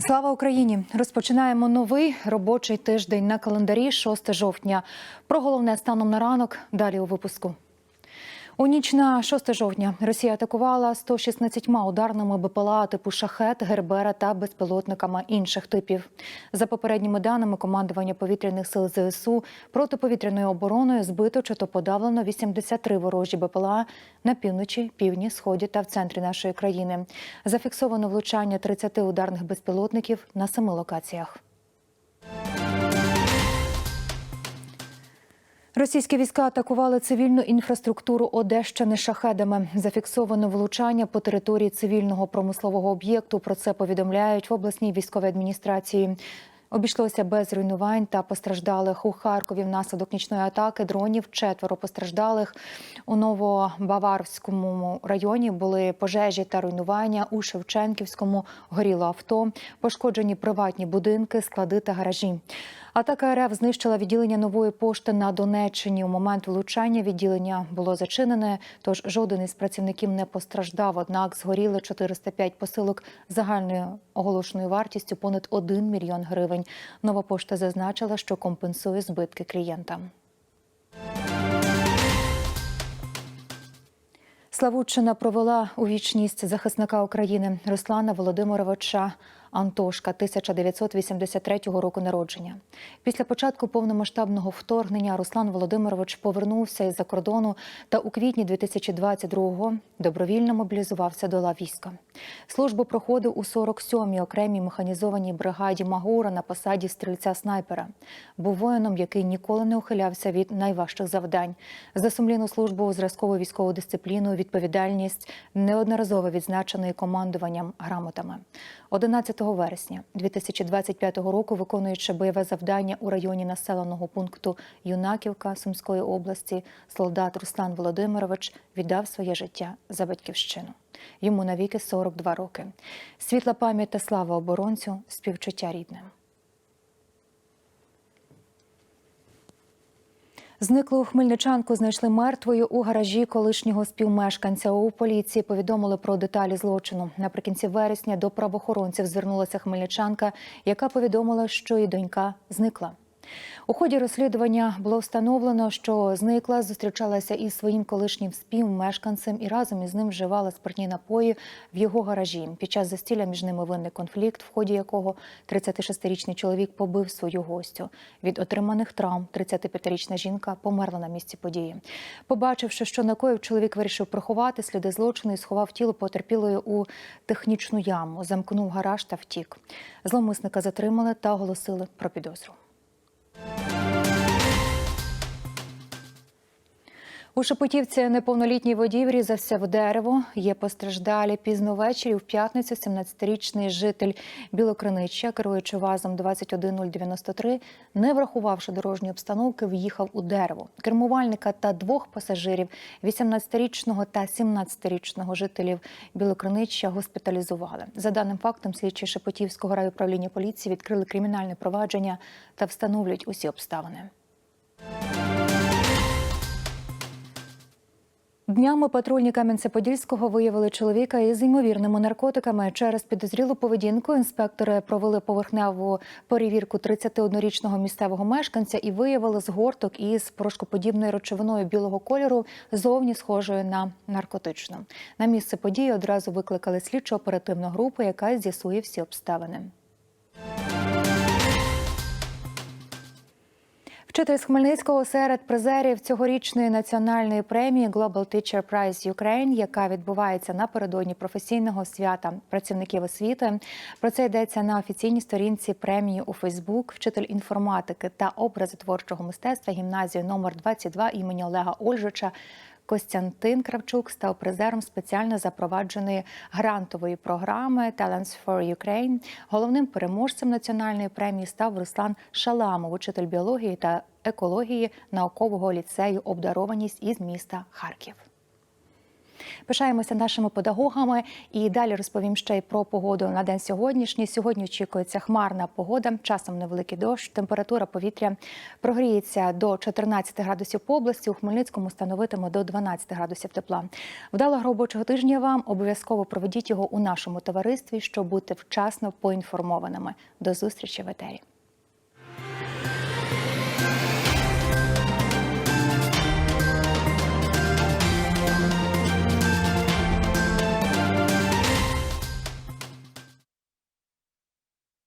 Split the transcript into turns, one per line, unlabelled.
Слава Україні! Розпочинаємо новий робочий тиждень на календарі 6 жовтня. Про головне станом на ранок. Далі у випуску. У ніч на 6 жовтня Росія атакувала 116 ударними БПЛА типу шахет, гербера та безпілотниками інших типів. За попередніми даними командування повітряних сил ЗСУ протиповітряною обороною збито чи то подавлено 83 ворожі БПЛА на півночі, півдні, сході та в центрі нашої країни. Зафіксовано влучання 30 ударних безпілотників на семи локаціях. Російські війська атакували цивільну інфраструктуру Одещини шахедами. Зафіксовано влучання по території цивільного промислового об'єкту. Про це повідомляють в обласній військовій адміністрації. Обійшлося без руйнувань та постраждалих у Харкові. Внаслідок нічної атаки дронів четверо постраждалих у Новобаварському районі. Були пожежі та руйнування у Шевченківському горіло авто, пошкоджені приватні будинки, склади та гаражі. Атака РФ знищила відділення нової пошти на Донеччині. У момент влучання відділення було зачинене, тож жоден із працівників не постраждав. Однак згоріли 405 посилок загальною оголошеною вартістю понад 1 мільйон гривень. Нова пошта зазначила, що компенсує збитки клієнтам. Славутчина провела у вічність захисника України Руслана Володимировича Антошка 1983 року народження. Після початку повномасштабного вторгнення Руслан Володимирович повернувся із-за кордону та у квітні 2022-го добровільно мобілізувався до лав війська. Службу проходив у 47-й окремій механізованій бригаді Магура на посаді стрільця снайпера. Був воїном, який ніколи не ухилявся від найважчих завдань. За сумлінну службу, зразкову військову дисципліну, відповідальність неодноразово відзначений командуванням грамотами. 11 вересня 2025 року, виконуючи бойове завдання у районі населеного пункту Юнаківка Сумської області, солдат Руслан Володимирович віддав своє життя за батьківщину. Йому навіки 42 роки. Світла пам'ять та слава оборонцю, співчуття рідним. Зниклу хмельничанку знайшли мертвою у гаражі колишнього співмешканця. У поліції повідомили про деталі злочину. Наприкінці вересня до правоохоронців звернулася хмельничанка, яка повідомила, що її донька зникла. У ході розслідування було встановлено, що зникла, зустрічалася із своїм колишнім співмешканцем і разом із ним вживала спиртні напої в його гаражі. Під час застілля між ними виник конфлікт, в ході якого 36-річний чоловік побив свою гостю. Від отриманих травм 35-річна жінка померла на місці події. Побачивши, що накоїв, чоловік вирішив приховати сліди злочину і сховав тіло потерпілої у технічну яму, замкнув гараж та втік. Зловмисника затримали та оголосили про підозру. У Шепетівці неповнолітній водій врізався в дерево. Є постраждалі пізно ввечері. В п'ятницю 17-річний житель Білокринича, керуючи вазом 21093, не врахувавши дорожньої обстановки, в'їхав у дерево. Кермувальника та двох пасажирів 18-річного та 17-річного жителів Білокринича госпіталізували. За даним фактом, слідчі Шепетівського райуправління поліції відкрили кримінальне провадження та встановлюють усі обставини. Днями патрульні Кам'янця-Подільського виявили чоловіка із ймовірними наркотиками. Через підозрілу поведінку інспектори провели поверхневу перевірку 31-річного місцевого мешканця і виявили згорток із порошкоподібною речовиною білого кольору, зовні схожою на наркотичну. На місце події одразу викликали слідчо-оперативну групу, яка з'ясує всі обставини. Вчитель з Хмельницького серед призерів цьогорічної національної премії Global Teacher Prize Ukraine, яка відбувається напередодні професійного свята працівників освіти. Про це йдеться на офіційній сторінці премії у Фейсбук. Вчитель інформатики та образотворчого мистецтва гімназії номер 22 імені Олега Ольжича. Костянтин Кравчук став призером спеціально запровадженої грантової програми Talents for Ukraine. Головним переможцем національної премії став Руслан Шаламов, учитель біології та екології наукового ліцею обдарованість із міста Харків. Пишаємося нашими педагогами і далі розповім ще й про погоду на день сьогоднішній. Сьогодні очікується хмарна погода, часом невеликий дощ. Температура повітря прогріється до 14 градусів по області. У Хмельницькому становитиме до 12 градусів тепла. Вдалого робочого тижня вам обов'язково проведіть його у нашому товаристві, щоб бути вчасно поінформованими. До зустрічі в етері.